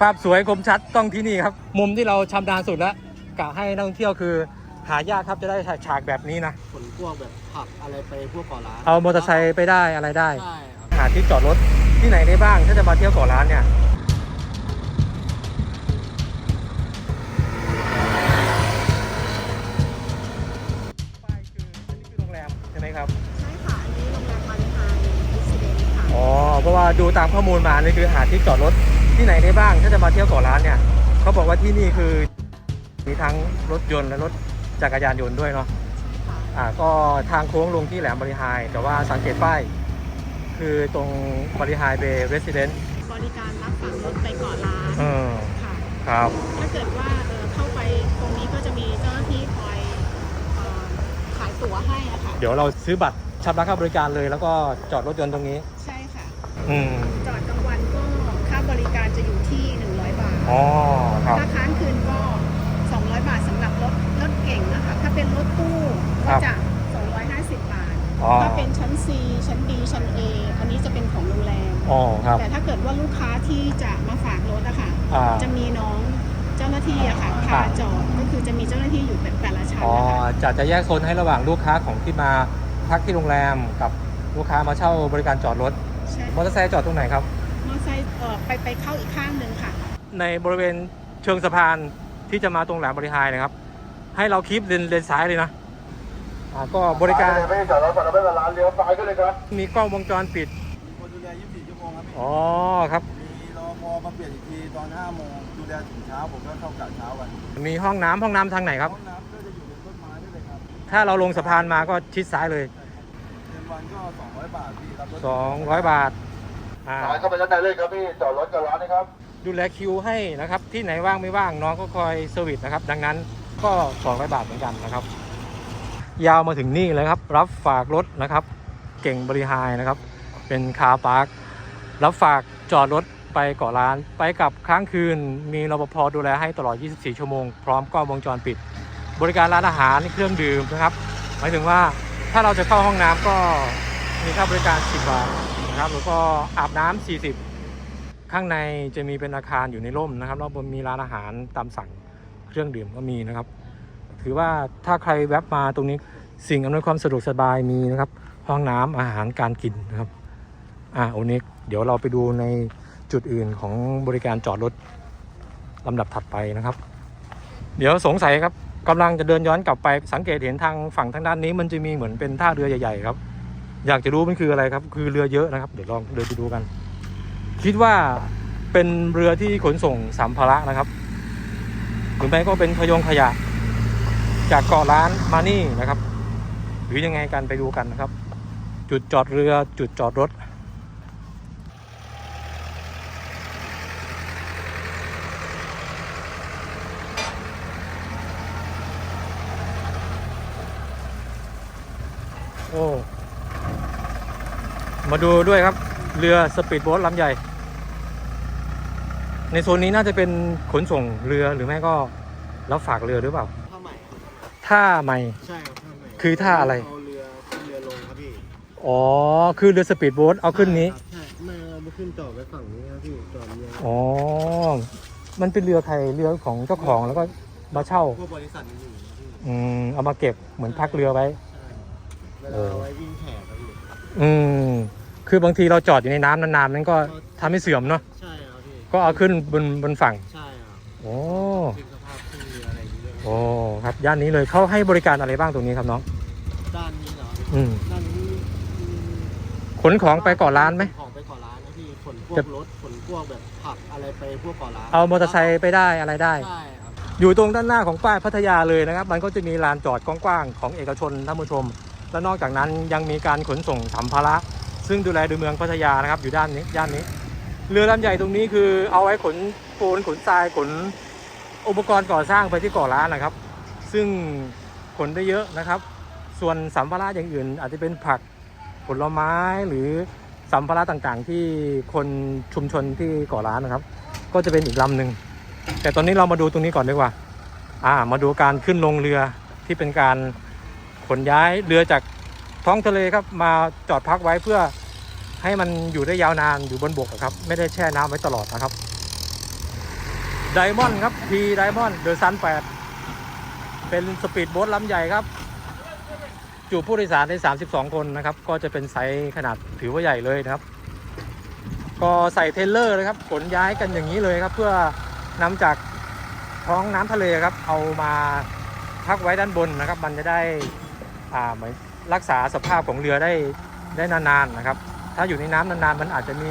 ภาพสวยคมชัดต้องที่นี่ครับ มุมที่เราชำนาญสุดแล้วกะให้นักท่องเที่ยวคือ หายากครับจะได้ฉากแบบนี้นะขนพวกแบบผักอะไรไปพวกเกาะล้านเอามอเตอร์ไซค์ไปได้อะไรได้ ใช่ครับหาที่จอดรถที่ไหนได้บ้าง ถ้าจะมาเที่ยวเกาะล้านเนี่ยป้ายคืออันนี้คือโรงแรมใช่ไหมครับ ใช่ค่ะอันนี้โรงแรมมาริไฮอิสเดนค่ะ อ๋อ เพราะว่าดูตามข้อมูลมานี่คือหาที่จอดรถ ที่ไหนได้บ้างถ้าจะมาเที่ยวเกาะล้านเนี่ยเขาบอกว่าที่นี่คือมีทั้งรถยนต์และรถจักรยานยนต์ด้วยเนาะค่ะอ่าก็ทางโค้งลงที่แหลมบริหายแต่ว่าสังเกตป้ายคือตรงบริหายเบย์เรสซิเดนต์บริการรับฝากรถไปเกาะล้านเออค่ะครับถ้าเกิดว่าเอ่อเข้าไปตรงนี้ก็จะมีเจ้าหน้าที่คอยเอ่อขายตั๋วให้อะค่ะ เดี๋ยวเราซื้อบัตรชำระค่าบริการเลย แล้วก็จอดรถยนต์ตรงนี้ ใช่ค่ะ อืม จอดกลางวันก็ค่าบริการจะอยู่ที่ 100 บาท อ๋อครับ ถ้าค้างคืนก็ 200 บาทสำหรับรถรถเก่งนะคะถ้าเป็นรถตู้ครัก็บจะ 250 บาทอ๋อ ถ้าเป็นชั้น C ชั้น D ชั้น A อันนี้จะเป็นของโรงแรม อ๋อครับ แต่ถ้าเกิดว่าลูกค้าที่จะมาฝากรถอะค่ะ อ่า จะมีน้องเจ้าหน้าที่อะค่ะพาจอดก็คือจะมีเจ้าหน้าที่อยู่แต่ละชั้นอ๋อนะคะ จะจะแยกโซนให้ระหว่างลูกค้าของที่มาพักที่โรงแรมกับลูกค้ามาเช่าบริการจอดรถใช่มอเตอร์ไซค์จอดตรงไหนครับมอเตอร์ไซค์เอ่อไปไปเข้าอีกข้างหนึ่งค่ะ ในบริเวณเชิงสะพานที่จะมาตรงแหลมบริหายนะครับ ให้เราคลิปเลนเลนซ้ายเลยนะอ่าก็บริการไม่จอดรถก่อนเราไม่เป็นร้านเลี้ยวซ้ายก็เลยครับมีกล้องวงจรปิดคนดูแล24ชั่วโมงครับพี่อ๋อครับ มีรอพอมาเปลี่ยนอีกทีตอน5โมงดูแลถึงเช้าผมก็เข้ากะเช้าวันมีห้องน้ำห้องน้ำทางไหนครับ ห้องน้ำก็จะอยู่บนต้นไม้ได้เลยครับถ้าเราลงสะพานมาก็ชิดซ้ายเลยเดือนวันก็200บาทพี่รับรถ200 บาทอ่าซ้ายเข้าไปด้านในเลยครับพี่จอดรถกับร้านนะครับ ดูแลคิวให้นะครับ ที่ไหนว่างไม่ว่างน้องก็คอยเซอร์วิสนะครับ ดังนั้นก็200บาทเหมือนกันนะครับ ยาวมาถึงนี่เลยครับ รับฝากรถนะครับ เก่งบริหายนะครับ เป็นคาร์พาร์ครับฝากจอดรถไปเกาะร้าน ไปกับค้างคืน มีรปภดูแลให้ตลอด 24 ชั่วโมง พร้อมกล้องวงจรปิด บริการร้านอาหารเครื่องดื่มนะครับ หมายถึงว่าถ้าเราจะเข้าห้องน้ำก็มีค่าบริการ 10 บาทนะครับ แล้วก็อาบน้ำ40 ข้างในจะมีเป็นอาคารอยู่ในร่มนะครับแล้วมีร้านอาหารตามสั่งเครื่องดื่มก็มีนะครับ ถือว่าถ้าใครแวะมาตรงนี้สิ่งอำนวยความสะดวกสบายมีนะครับ ห้องน้ำอาหารการกินนะครับอ่าโอเน็กเดี๋ยวเราไปดูในจุดอื่นของบริการจอดรถลำดับถัดไปนะครับ เดี๋ยวสงสัยครับกำลังจะเดินย้อนกลับไปสังเกตเห็นทางฝั่งทางด้านนี้ มันจะมีเหมือนเป็นท่าเรือใหญ่ๆครับ อยากจะรู้มันคืออะไรครับ คือเรือเยอะนะครับ เดี๋ยวลองเดินไปดูกัน คิดว่าเป็นเรือที่ขนส่งสัมภาระนะครับ หรือไม่ก็เป็นขยงขยะ จากเกาะล้านมานี่นะครับ หรือยังไงกันไปดูกันนะครับ จุดจอดเรือจุดจอดรถโอ้ มาดูด้วยครับ เรือสปีดโบ๊ทลำใหญ่ ในโซนนี้น่าจะเป็นขนส่งเรือหรือไม่ก็รับฝากเรือหรือเปล่าผ้าใหม่ครับท่าใหม่ ใช่ครับผ้าใหม่คือท่าอะไร เอาเรือขึ้นเรือลงครับพี่อ๋อ คือเรือสปีดโบ๊ทเอาขึ้นนี้ ใช่ครับใช่ไม่เอาไปขึ้นจอดไว้ฝั่งนี้ครับพี่จอดเรืออ๋อ มันเป็นเรือใครเรือของเจ้าของแล้วก็มาเช่า พวกบริษัทนี้อยู่ครับพี่อืม เอามาเก็บเหมือนพักเรือไว้ ใช่เวลาเอาไว้วิ่งแขกครับพี่อืม คือบางทีเราจอดอยู่ในน้ำนานๆนั้นก็ทำให้เสื่อมเนาะใช่ครับพี่ ก็เอาขึ้นบนบนฝั่ง ใช่ครับโอ้ขึ้นสภาพขึ้นเรืออะไรอย่างเงี้ยโอ้ ครับ ย่านนี้เลยเขาให้บริการอะไรบ้างตรงนี้ครับน้อง ด้านนี้เหรออืม ด้านนี้อืมขนของไปเกาะล้านไหมขของไปเกาะล้านนะพี่ขนพวจะ กรถขนพวกแบบผักอะไรไปพวกเกาะล้านเอามอเตอร์ไซค์ไปได้อะไรได้ ใช่ครับ อยู่ตรงด้านหน้าของป้ายพัทยาเลยนะครับ มันก็จะมีลานจอดกว้างๆของเอกชนท่านผู้ชม และนอกจากนั้นยังมีการขนส่งสัมภาระ ซึ่งดูแลโดยเมืองพัทยานะครับ อยู่ด้านนี้ย่านนี้ เรือลำใหญ่ตรงนี้คือเอาไว้ขนปูนขนทรายขนอุปกรณ์ก่อสร้างไปที่เกาะล้านนะครับ ซึ่งขนได้เยอะนะครับ ส่วนสัมภาระอย่างอื่น อาจจะเป็นผักผลไม้หรือสัมภาระต่างๆ ที่คนชุมชนที่เกาะล้านนะครับ ก็จะเป็นอีกลำหนึ่งแต่ตอนนี้เรามาดูตรงนี้ก่อนดีกว่า อ่า มาดูการขึ้นลงเรือที่เป็นการขนย้ายเรือจากท้องทะเลครับมาจอดพักไว้เพื่อ ให้มันอยู่ได้ยาวนานอยู่บนบกครับ ไม่ได้แช่น้ำไว้ตลอดนะครับไดมอนด์ครับพีไดมอนด์เดอะซันแปดเป็นสปีดโบ๊ทลำใหญ่ครับ จุผู้โดยสารได้ 32 คนนะครับ ก็จะเป็นไซส์ขนาดถือว่าใหญ่เลยนะครับ ก็ใส่เทเลอร์นะครับขนย้ายกันอย่างนี้เลยครับ เพื่อนำจากท้องน้ำทะเลครับ เอามาพักไว้ด้านบนนะครับ มันจะได้อ่าเหมือนรักษาสภาพของเรือได้ได้นานๆนะครับ ถ้าอยู่ในน้ำนานๆมันอาจจะมี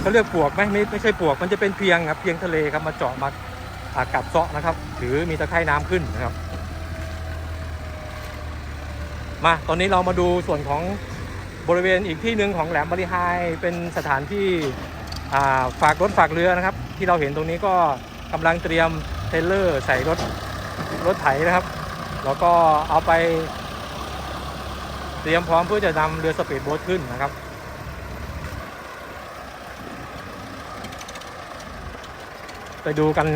เขาเรียกปวกไหมไม่ไม่ใช่ปวกมันจะเป็นเพียงครับเพียงทะเลครับมาเจาะมาอ่ากัดเซาะนะครับ หรือมีตะไคร่น้ำขึ้นนะครับ มาตอนนี้เรามาดูส่วนของบริเวณอีกที่หนึ่งของแหลมบริหายเป็นสถานที่าฝากรถฝากเรือนะครับ ที่เราเห็นตรงนี้ก็กำลังเตรียมเทรลเลอร์ใส่รถรถไถนะครับ แล้วก็เอาไป เตรียมพร้อมเพื่อจะนำเรือสปีดโบ๊ทขึ้นนะครับ ไปดูกัน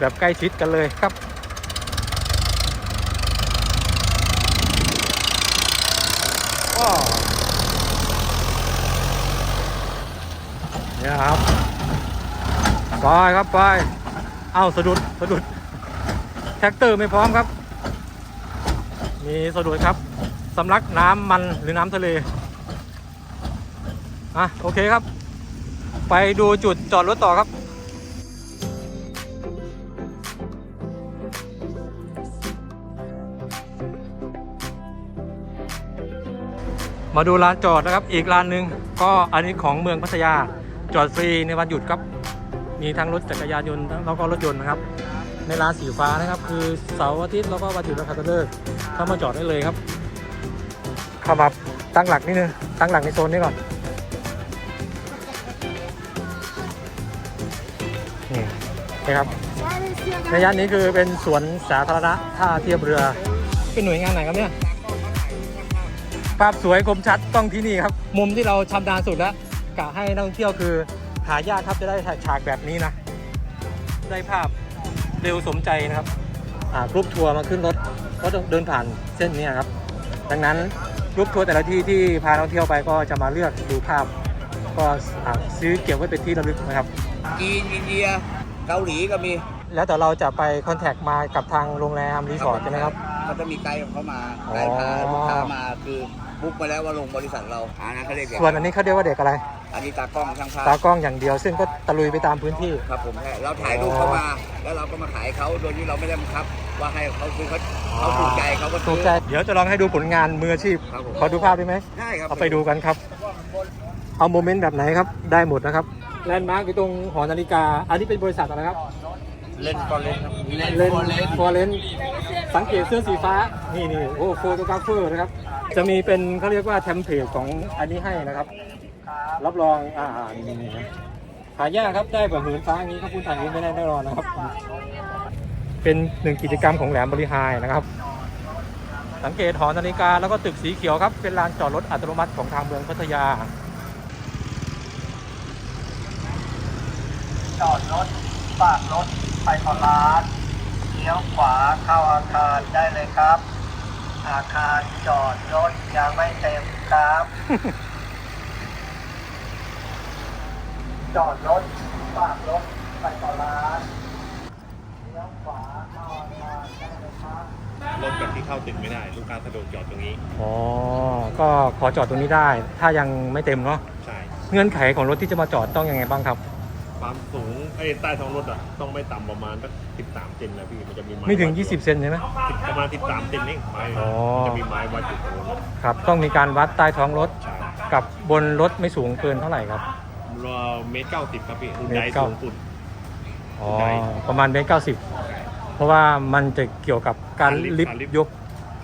แบบใกล้ชิดกันเลยครับ เนี่ยครับ ไปครับไป เอ้าสะดุดสะดุด แท็กเตอร์ไม่พร้อมครับ มีสะดุดครับสำลักน้ำมันหรือน้ำทะเล อะ โอเคครับ ไปดูจุดจอดรถต่อครับ มาดูลานจอดนะครับ อีกลานหนึ่งก็อันนี้ของเมืองพัทยา จอดฟรีในวันหยุดครับ มีทั้งรถจักรยานยนต์แล้วก็รถยนต์นะครับ ในลานสีฟ้านะครับ คือเสาร์อาทิตย์แล้วก็วันหยุดนักขัตฤกษ์เข้ามาจอดได้เลยครับเข้ามาตั้งหลักนิดนึงตั้งหลักในโซนนี้ก่อนนี่นะครับในย่านนี้คือเป็นสวนสาธารณะท่าเทียบเรือเป็นหน่วยงานไหนครับเนี่ย ภาพสวยคมชัดต้องที่นี่ครับ มุมที่เราชำนาญสุดแล้วกะให้นักท่องเที่ยวคือหายากครับจะได้ถ่ายฉากแบบนี้นะ ได้ภาพเร็วสมใจนะครับอ่ากรุ๊ปทัวร์มาขึ้นรถก็ต้องเดินผ่านเส้นนี้ครับ ดังนั้นกรุ๊ปทัวร์แต่ละที่ที่พานักท่องเที่ยวไปก็จะมาเลือกดูภาพ ก็อ่าซื้อเก็บไว้เป็นที่ระลึกนะครับจีนอินเดียเกาหลีก็มี แล้วแต่เราจะไปคอนแทคมากับทางโรงแรมรีสอร์ทใช่ไหมครับ เขาจะมีไกด์ของเขามาอ๋อไกด์พาลูกค้ามาคือบุ๊กมาแล้วว่าลงบริษัทเราอันนั้นเขาเรียกเด็กส่วนอันนี้เขาเรียกว่าเด็กอะไร อันนี้ตากล้องช่างภาพตากล้องอย่างเดียว ซึ่งก็ตะลุยไปตามพื้นที่ ครับผมใช่เราถ่ายรูปเขามา แล้วเราก็มาขายเขาโดยที่เราไม่ได้บังคับ ว่าให้เขาซื้อเขาเขาถูกใจเขาก็ถูซื้กอใจเดี๋ยวจะลองให้ดูผลงานมืออาชีพครับผมขอดูภาพได้ไหมได้ครับเอาไปดูกันครับ เอาโมเมนต์แบบไหนครับได้หมดนะครับแลนด์มาร์กอยู่ตรงหอนาฬิกา อันนี้เป็นบริษัทอะไรครับ เล่นก็เล่นครับเลนฟอร์เรนสังเกตเสื้อสีฟ้า นี่นี่โอ้โฟโตกราฟเฟอร์นะครับ จะมีเป็นเขาเรียกว่าเทมเพลตของอันนี้ให้นะครับ รับรองอ่านี่นี่นะหายากครับได้แบบหืนฟ้าอย่างนี้ครับคุณถ่ายเองไม่ได้แน่นอนนะครับ เป็นหนึ่งกิจกรรมของแหลมบริหายนะครับ สังเกตหอนาฬิกาแล้วก็ตึกสีเขียวครับเป็นลานจอดรถอัตโนมัติของทางเมืองพัทยา จอดรถฝากรถ ไปขอร้านเลี้ยวขวาเข้าอาคารได้เลยครับ อาคารจอดรถยังไม่เต็มครับ จอดรถฝากรถไปขอร้านเลี้ยวขวาเข้าอาคารได้เลยครับรถแบบที่เข้าตึกไม่ได้ ลูกค้าสะดวกจอดตรงนี้ อ๋อ ก็ขอจอดตรงนี้ได้ ถ้ายังไม่เต็มเนาะ ใช่ เงื่อนไขของรถที่จะมาจอดต้องยังไงบ้างครับ ความสูงไอ้ใต้ท้องรถอะต้องไม่ต่ำประมาณสักสิบสามเซนนะพี่มันจะมีไม้ไม่ถึง วัด20 เซนใช่ไหมสิบประมาณสิบสามเซนนี่ไม้อ๋อจะมีไม้วัดอยู่ตรงนู้นครับ ต้องมีการวัดใต้ท้องรถใช่กับบนรถไม่สูงเกินเท่าไหร่ครับ รอเมตรเก้าสิบครับพี่รุ่นเมตรใดเก้า สูงสุด อ๋อ ได้ประมาณเมตรเก้าสิบเพราะว่ามันจะเกี่ยวกับการลิฟต์ ยก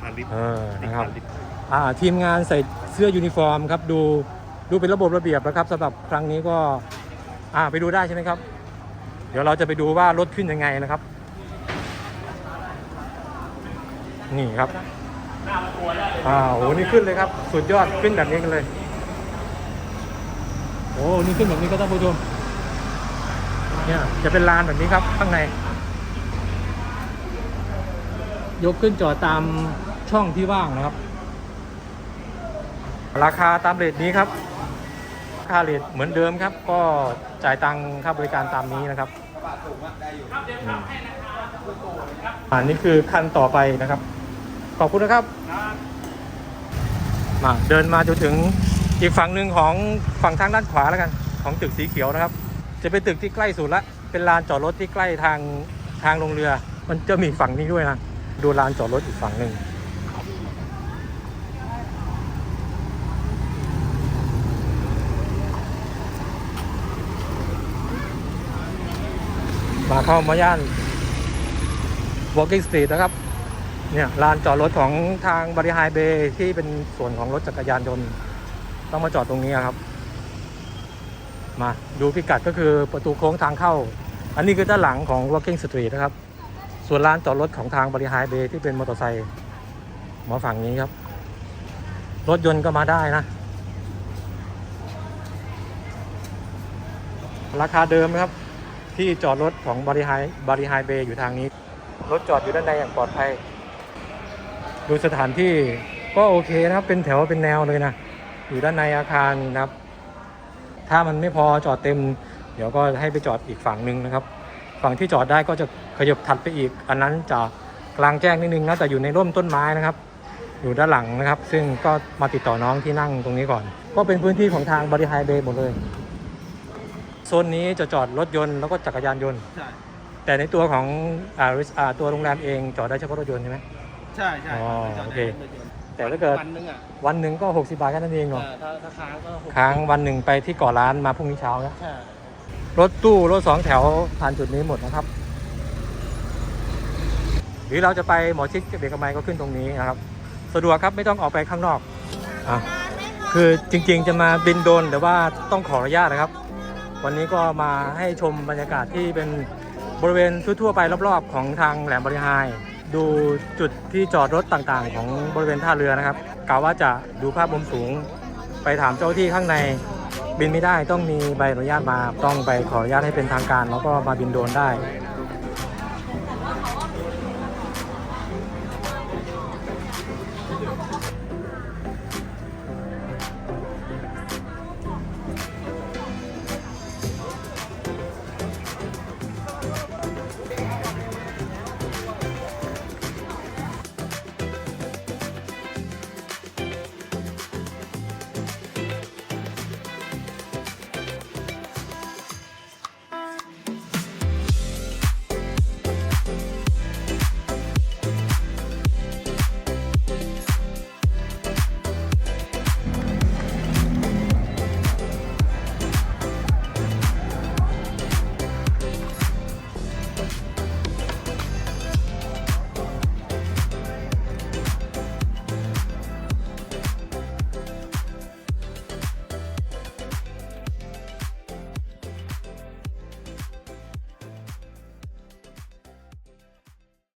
คานลิฟต์เออติดนะครับคานลิฟต์ อ่าทีมงานใส่เสื้อยูนิฟอร์มครับ ดูดูเป็นระบบระเบียบนะครับสำหรับครั้งนี้ก็ อ่าไปดูได้ใช่ไหมครับ เดี๋ยวเราจะไปดูว่ารถขึ้นยังไงนะครับ นี่ครับอ่าโหนี่ขึ้นเลยครับ สุดยอดขึ้นแบบนี้กันเลยโอ้นี่ขึ้นแบบนี้ก็ต้องผู้ชมเนี่ยจะเป็นลานแบบนี้ครับข้างใน ยกขึ้นจอดตามช่องที่ว่างนะครับ ราคาตามเรทนี้ครับ ค่าเรทเหมือนเดิมครับ ก็จ่ายตังค่าบริการตามนี้นะครับอันนี้คือคันต่อไปนะครับ ขอบคุณนะครับมาเดินมาจนถึงอีกฝั่งหนึ่งของฝั่งทางด้านขวาแล้วกัน ของตึกสีเขียวนะครับ จะเป็นตึกที่ใกล้สุดละเป็นลานจอดรถที่ใกล้ทางทางลงเรือ มันจะมีฝั่งนี้ด้วยนะดูลานจอดรถอีกฝั่งหนึ่ง เข้ามาย่าน Walking Street นะครับ เนี่ยลานจอดรถของทางบริหายเบย์ที่เป็นส่วนของรถจักรยานยนต์ต้องมาจอดตรงนี้ครับ มาดูพิกัดก็คือประตูโค้งทางเข้า อันนี้คือด้านหลังของ Walking Street นะครับ ส่วนลานจอดรถของทางบริหายเบย์ที่เป็นมอเตอร์ไซค์มาฝั่งนี้ครับ รถยนต์ก็มาได้นะ ราคาเดิมนะครับ ที่จอดรถของบริหายบริหายเบย์อยู่ทางนี้ รถจอดอยู่ด้านในอย่างปลอดภัย ดูสถานที่ก็โอเคนะครับ เป็นแถวเป็นแนวเลยนะ อยู่ด้านในอาคารนะครับ ถ้ามันไม่พอจอดเต็ม เดี๋ยวก็ให้ไปจอดอีกฝั่งหนึ่งนะครับ ฝั่งที่จอดได้ก็จะขยบถัดไปอีก อันนั้นจะกลางแจ้งนิดนึงนะแต่อยู่ในร่มต้นไม้นะครับ อยู่ด้านหลังนะครับ ซึ่งก็มาติดต่อน้องที่นั่งตรงนี้ก่อน ก็เป็นพื้นที่ของทางบริหายเบย์หมดเลย โซนนี้จะจอดรถยนต์แล้วก็จักรยานยนต์ ใช่แต่ในตัวของอ่าอ่าตัวโรงแรมเองจอดได้เฉพาะรถยนต์ใช่ไหม ใช่ใช่อ๋อจดโอเค ได้รถยนต์แต่ถ้าเกิดวันหนึงอะวันหนึ่งก็ 60 บาทแค่นั้นเองเอเนาะอถ้าถ้าค้างก็หกค้างวันหนึ่งไปที่เกาะล้านมาพรุ่งนี้เช้านะ ใช่รถตู้ รถสองแถวผ่านจุดนี้หมดนะครับ หรือเราจะไปหมอชิดเบกมัยก็ขึ้นตรงนี้นะครับ สะดวกครับไม่ต้องออกไปข้างนอกอะคือจริงๆจะมาบินโดรนแต่ว่าต้องขออนุญาตนะครับ วันนี้ก็มาให้ชมบรรยากาศที่เป็นบริเวณทั่วๆไปรอบๆ ของทางแหลมบริหาย ดูจุดที่จอดรถต่างๆ ของบริเวณท่าเรือนะครับกะว่าจะดูภาพมุมสูง ไปถามเจ้าที่ข้างในบินไม่ได้ต้องมีใบอนุญาตมาต้องไปขออนุญาตให้เป็นทางการ แล้วก็มาบินโดรนได้